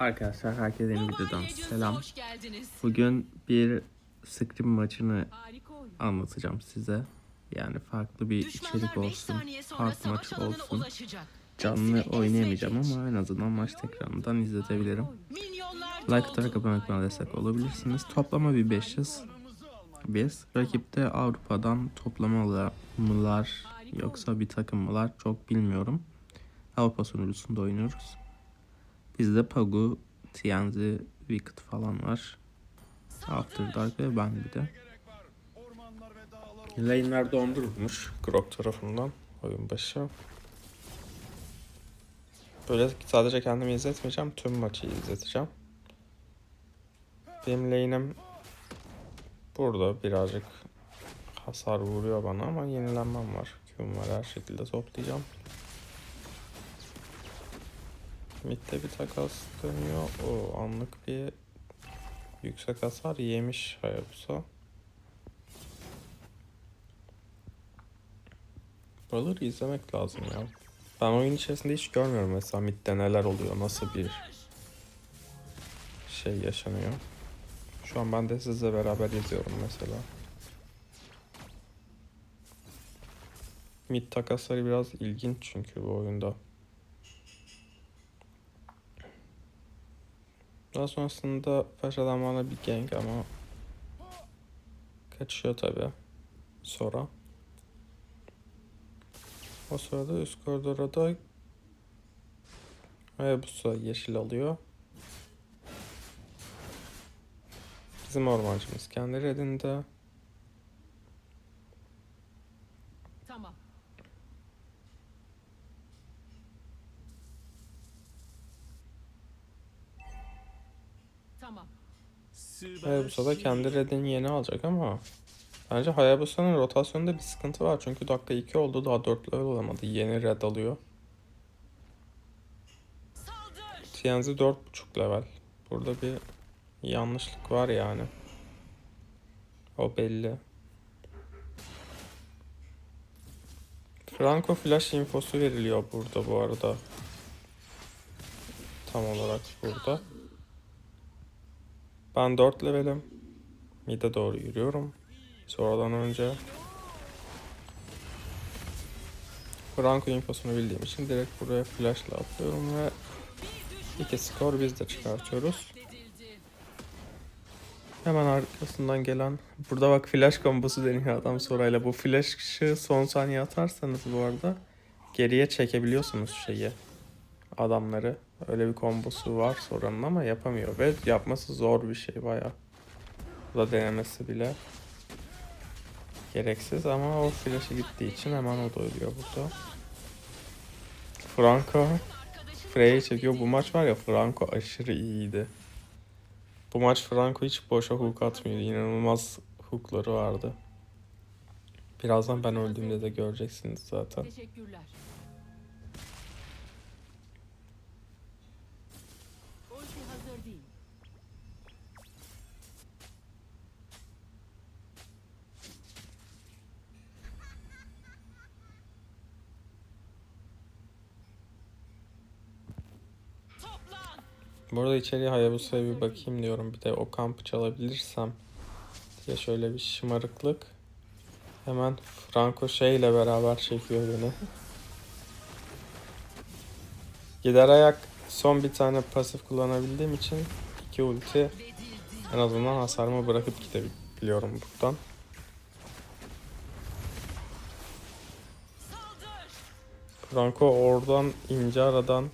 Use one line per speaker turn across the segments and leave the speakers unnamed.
Arkadaşlar herkese yeni videodan selam. Bugün bir Scream maçını anlatacağım size. Yani farklı bir içerik
5
olsun, farklı maç olsun. Canlı oynayamayacağım ama en azından maç tekrarından izletebilirim. Like atarak abone olmayı bana destek olabilirsiniz. Toplama bir 500. Biz rakipte Avrupa'dan toplamalar yoksa bir takım mılar çok bilmiyorum. Avrupa sunucusunda oynuyoruz. Bizde Pagu, TNZ, Wicked falan var. After Dark ve ben bir de. Lane'ler dondurulmuş Grok tarafından oyun başı. Böyle sadece kendimi izletmeyeceğim, tüm maçı izleteceğim. Benim lane'im burada birazcık hasar vuruyor bana ama yenilenmem var. Q'm var her şekilde toplayacağım. Mid'de bir takas dönüyor. O anlık bir yüksek hasar yemiş Hayabusa. Buraları izlemek lazım ya. Ben oyun içerisinde hiç görmüyorum mesela midde neler oluyor, nasıl bir şey yaşanıyor. Şu an ben de sizle beraber izliyorum mesela. Mid takasları biraz ilginç çünkü bu oyunda. Daha sonrasında Paşa'dan bana bir gank ama kaçıyor tabi. Sonra. O sırada üst koridora da Hayabusa yeşil alıyor. Bizim ormancımız kendi redinde. Hayabusa da kendi redini yeni alacak ama bence Hayabusa'nın rotasyonunda bir sıkıntı var. Çünkü dakika 2 oldu daha 4 level olamadı. Yeni red alıyor. TNZ 4.5 level. Burada bir yanlışlık var yani. O belli. Franco flash infosu veriliyor burada bu arada. Tam olarak burada. Ben 4 levelim. Mid'e doğru yürüyorum. Sonradan önce Franco infosunu bildiğim için direkt buraya flashla atlıyorum ve iki skor biz de çıkartıyoruz. Hemen arkasından gelen burada bak flash kombosu deniyor adam sorayla. Bu flash'ı son saniye atarsanız bu arada geriye çekebiliyorsunuz şeyi adamları. Öyle bir kombosu var soranın ama yapamıyor ve yapması zor bir şey baya. Bu da denemesi bile gereksiz ama o flash'ı gittiği için hemen o da ölüyor burada. Franco Frey'i çekiyor. Bu maç var ya Franco aşırı iyiydi. Bu maç Franco hiç boşa hook atmıyor. İnanılmaz hookları vardı. Birazdan ben öldüğümde de göreceksiniz zaten.
Teşekkürler. Ulti hazır değil. Toplan.
Bu arada içeriye Hayabusa'ya bir bakayım diyorum. Bir de o kampı çalabilirsem diye şöyle bir şımarıklık. Hemen Franco şeyle beraber çekiyor beni. Gider ayak son bir tane pasif kullanabildiğim için iki ulti en azından hasarımı bırakıp gidebiliyorum buradan. Franco oradan ince aradan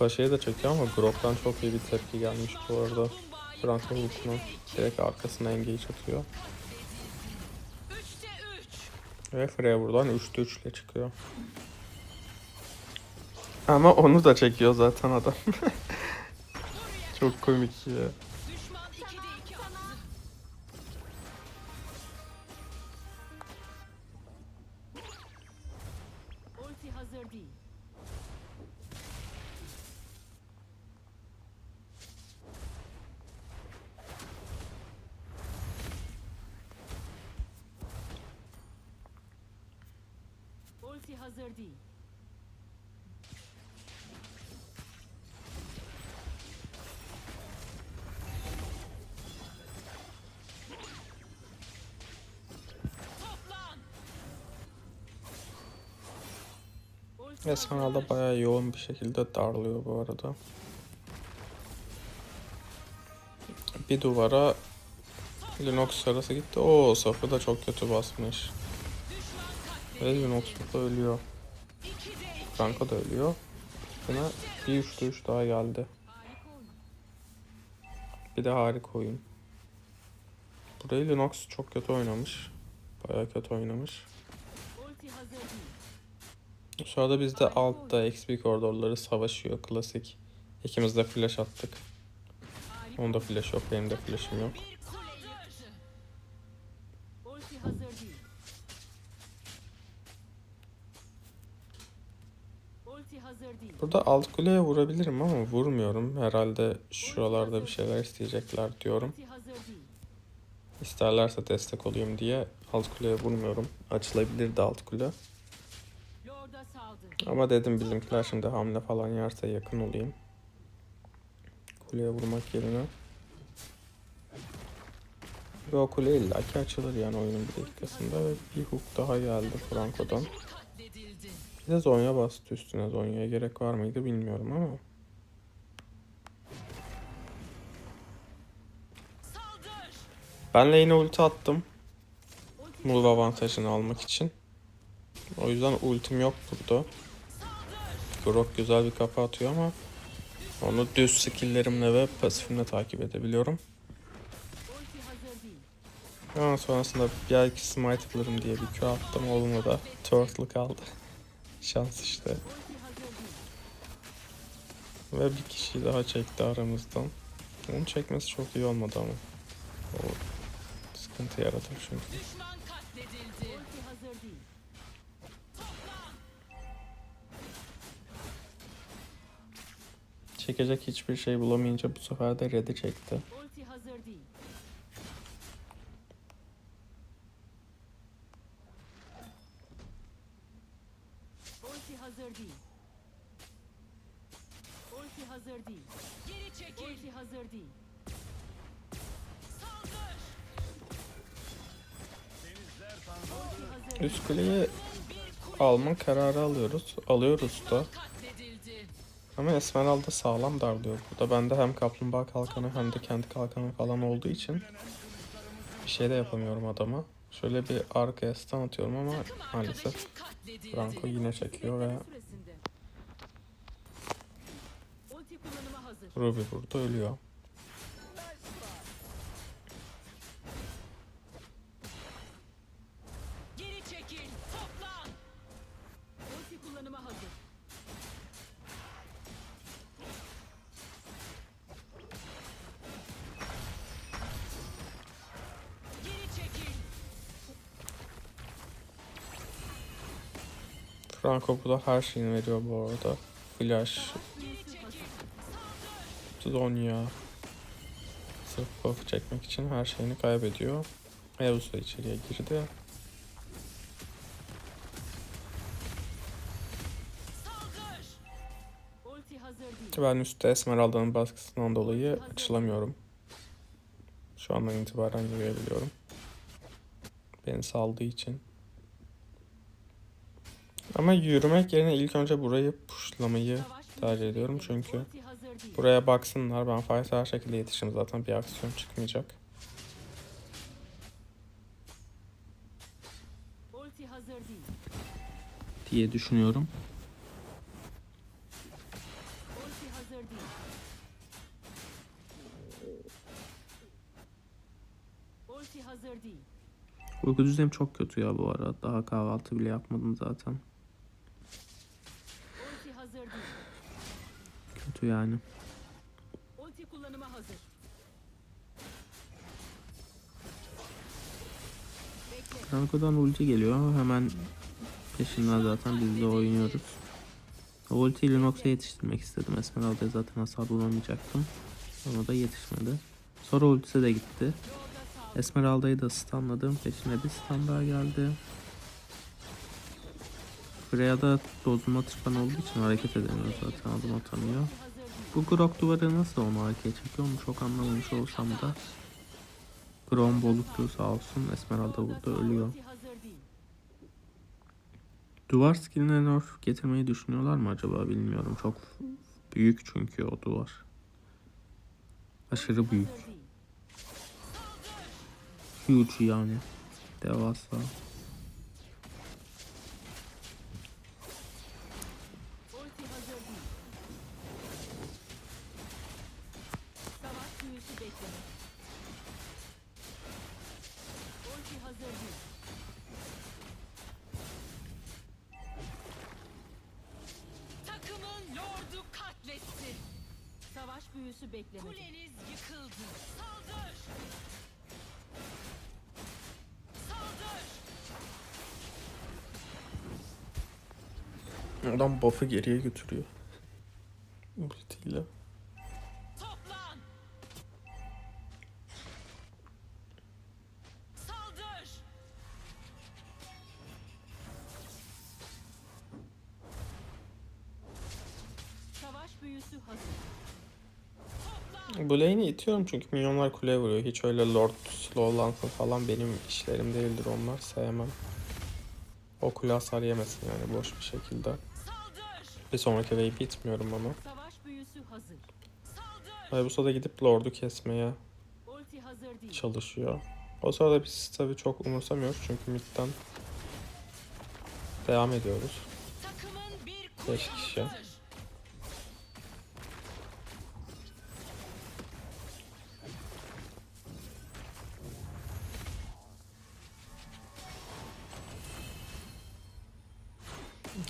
Paşa'yı da çekiyor ama Grok'tan çok iyi bir tepki gelmiş bu arada. Franco Hulk'un direkt arkasına engage atıyor.
3'te 3.
Ve Freya buradan 3'te 3 ile çıkıyor. Ama onu da çekiyor zaten adam. çok komik ya.
Ulti hazır değil.
Esmeralda bayağı yoğun bir şekilde darlıyor bu arada. Bir duvara Linux arası gitti. O safı da çok kötü basmış. Ve Linux da ölüyor. Franco da ölüyor. Buna bir üç daha geldi. Bir de harika oyun. Burayı Linux çok kötü oynamış. Bayağı kötü oynamış. Bu sırada biz de altta XP koridorları savaşıyor klasik. İkimiz de flash attık. Onda flash yok, benim de flash'ım yok.
Bir kule yıktı. Ulti hazır değil. Ulti hazır değil.
Burada alt kuleye vurabilirim ama vurmuyorum. Herhalde şuralarda bir şeyler isteyecekler diyorum. İsterlerse destek olayım diye alt kuleye vurmuyorum. Açılabilirdi alt kule. Ama dedim bizimkiler şimdi hamle falan yerse yakın olayım. Kuleye vurmak yerine. Ve o kule illaki açılır yani oyunun bir dakikasında ve bir hook daha geldi Franco'dan. De Zonya bastı üstüne. Zonya'ya gerek var mıydı bilmiyorum ama.
Saldır.
Ben lane'e ulti attım. Move avantajını almak için. O yüzden ultim yok burada. Grok güzel bir kafa atıyor ama onu düz skilllerimle ve pasifimle takip edebiliyorum. Ama sonrasında belki smite bulurum diye bir Q attım olmadı. Turtle kaldı. Şans işte. Ve bir kişiyi daha çekti aramızdan. Onu çekmesi çok iyi olmadı ama. O sıkıntı yaratır çünkü. Çekecek hiçbir şey bulamayınca bu sefer de red'i çekti.
Ulti hazır değil. Ulti hazır değil. Ulti hazır değil. Geri çekil. Ulti hazır değil. Saldır. Ulti hazır değil.
Üst kuleyi alma kararı alıyoruz. Alıyoruz da. Ama Esmeralda sağlam darlıyor. Burada bende hem kaplumbağa kalkanı hem de kendi kalkanı falan olduğu için bir şey de yapamıyorum adama. Şöyle bir arkaya stun atıyorum ama maalesef. Franco yine çekiyor ve. Ruby burada ölüyor. Franco burada her şeyini veriyor bu arada. Flash. Zonya. Sırf buff'ı çekmek için her şeyini kaybediyor. Eus da içeriye girdi. Ben üstte Esmeralda'nın baskısından dolayı açılamıyorum. Şu andan itibaren yürüyebiliyorum. Beni saldığı için. Ama yürümek yerine ilk önce burayı pushlamayı tercih ediyorum çünkü buraya baksınlar. Ben fight her şekilde yetişirim zaten bir aksiyon çıkmayacak. Diye düşünüyorum. Uyku düzenim çok kötü ya bu ara. Daha kahvaltı bile yapmadım zaten.
Ulti hazır değil.
Kötü yani.
Ulti kullanıma hazır.
Franco'dan ulti geliyor. Hemen peşinden zaten biz de oynuyoruz. O ultiyi Linux'a yetiştirmek istedim. Esmeralda'ya zaten hasar bulamayacaktım. Ona da yetişmedi. Sonra ultisi de gitti. Esmeralda'yı da stunladım. Peşine bir stun daha geldi. Freya da dozuma tırpan olduğu için hareket edemiyor zaten adım atamıyor. Bu Grok duvarı nasıl onu harekete çekiyor onu çok anlamamış olsam da. Grok'un bozukluğu sağ olsun. Esmeralda burada ölüyor. Duvar skilline nerf getirmeyi düşünüyorlar mı acaba bilmiyorum. Çok büyük çünkü o duvar. Aşırı büyük. Huge yani. Devasa.
Büyüsü beklemedi.
Kuleniz yıkıldı. Saldır. Saldır.
Adam buff'ı geriye götürüyor. Ultiyle.
Toplan. Saldır.
Savaş büyüsü hazır.
Bu lane'i itiyorum çünkü minyonlar kuleye vuruyor. Hiç öyle lord slowlansın falan benim işlerim değildir onlar. Sevmem. O kule hasar yemesin yani boş bir şekilde. Bir sonraki wave'i itmiyorum ama. Hayabusa da gidip lord'u kesmeye çalışıyor. O sırada biz tabii çok umursamıyoruz çünkü midden devam ediyoruz.
Takımın bir kule
Beş kişi.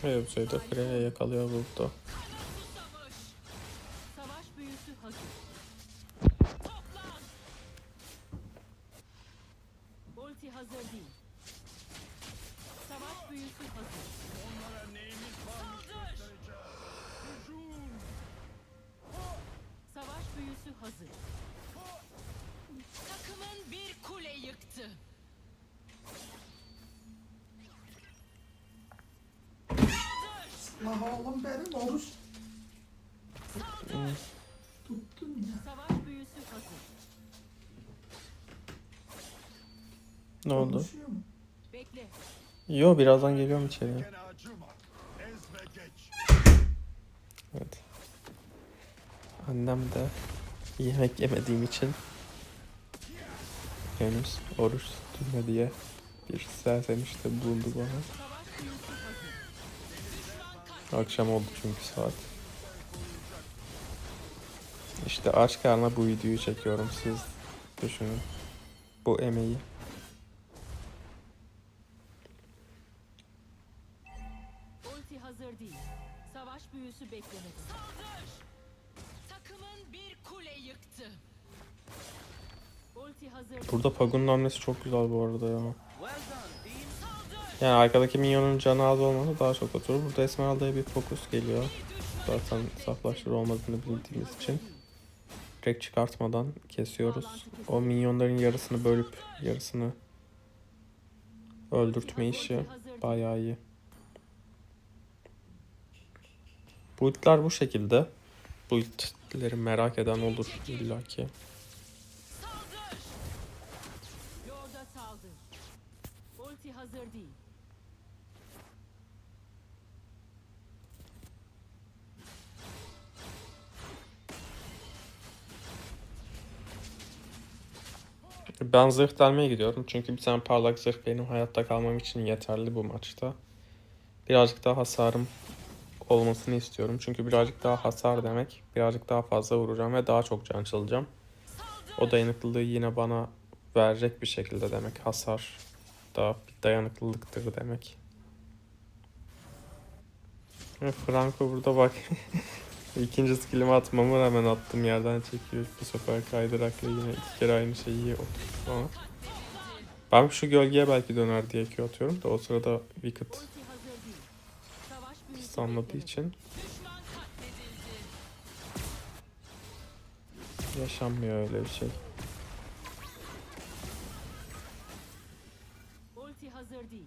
Yıktır.
Hayabusa'yı da Freya yakalıyor burada.
La oğlum benim oruç tuttun ya.
Savaş büyüsü hazır.
Ne oldu?
Konuşuyor mu?
Bekle.
Yo birazdan geliyorum içeriye. Evet. Annem de yemek yemediğim için henüz oruç tutma diye bir serzenişte bulundu bana. Akşam oldu çünkü saat. İşte aç karnına bu videoyu çekiyorum siz düşünün. Bu emeği.
Ulti hazır değil. Savaş büyüsü beklemedi.
Saldır. Takımın bir kule yıktı.
Ulti hazır.
Burada Pagun'un hamlesi çok güzel bu arada ya. Yani arkadaki minyonun canı az olması daha çok oturur. Burada Esmeralda'ya bir fokus geliyor. Zaten saflaştır olmadığını bildiğimiz için. Direkt çıkartmadan kesiyoruz. O minyonların yarısını bölüp yarısını öldürtme işi bayağı iyi. Build'ler bu şekilde. Build'leri merak eden olur illaki.
Hazır değil.
Ben zırh delmeye gidiyorum. Çünkü bir tane parlak zırh benim hayatta kalmam için yeterli bu maçta. Birazcık daha hasarım olmasını istiyorum. Çünkü birazcık daha hasar demek. Birazcık daha fazla vuracağım ve daha çok can çalacağım. O dayanıklılığı yine bana verecek bir şekilde demek. Hasar da bir dayanıklılıktır demek. Franco burada bak. İkinci skillimi atmama rağmen attım yerden çekiyor. Bu sefer kaydırakla yine iki kere aynı şeyi oturttu ama. Ben şu gölgeye belki döner diye Q atıyorum da o sırada Wicked sanmadığı için yaşanmıyor öyle bir şey.
Ulti hazır değil.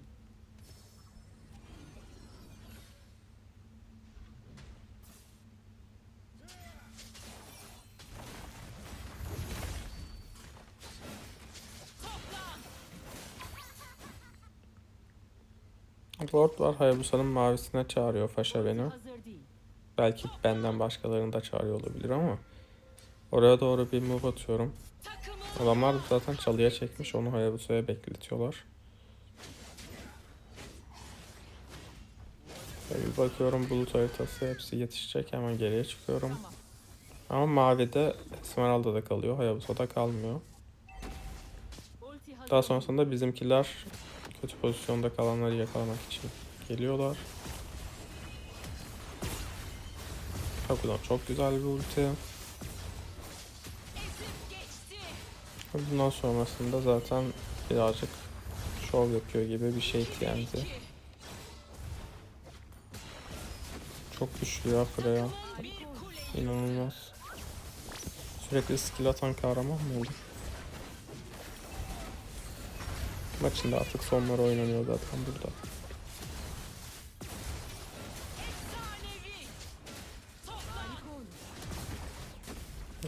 Ward var Hayabusa'nın mavisine çağırıyor Faşa beni. Belki benden başkalarını da çağırıyor olabilir ama. Oraya doğru bir move atıyorum. Adamlar da zaten çalıya çekmiş onu Hayabusa'ya bekletiyorlar. Bir bakıyorum bulut haritası hepsi yetişecek hemen geriye çıkıyorum. Ama mavide Esmeralda'da kalıyor Hayabusa'da kalmıyor. Daha sonrasında bizimkiler kötü pozisyonda kalanları yakalamak için geliyorlar. Kakudan çok güzel bir ulti. Bundan sonrasında zaten birazcık şov yapıyor gibi bir şey TNT. Çok güçlü ya Freya. İnanılmaz. Sürekli skill atan kahraman mı olur? Maçın da artık sonları oynanıyor zaten burada.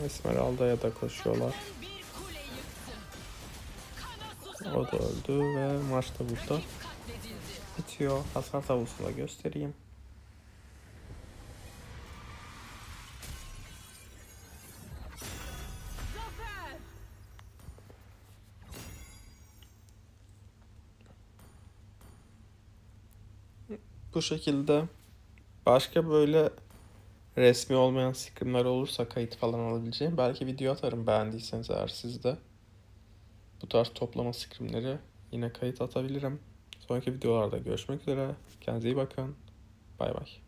Esmeralda'ya da koşuyorlar. O da öldü ve maç da burada bitiyor. Hasar tablosunu göstereyim. Bu şekilde başka böyle resmi olmayan scrimler olursa kayıt falan alabileceğim. Belki video atarım beğendiyseniz eğer siz de. Bu tarz toplama scrimleri yine kayıt atabilirim. Sonraki videolarda görüşmek üzere. Kendinize iyi bakın. Bay bay.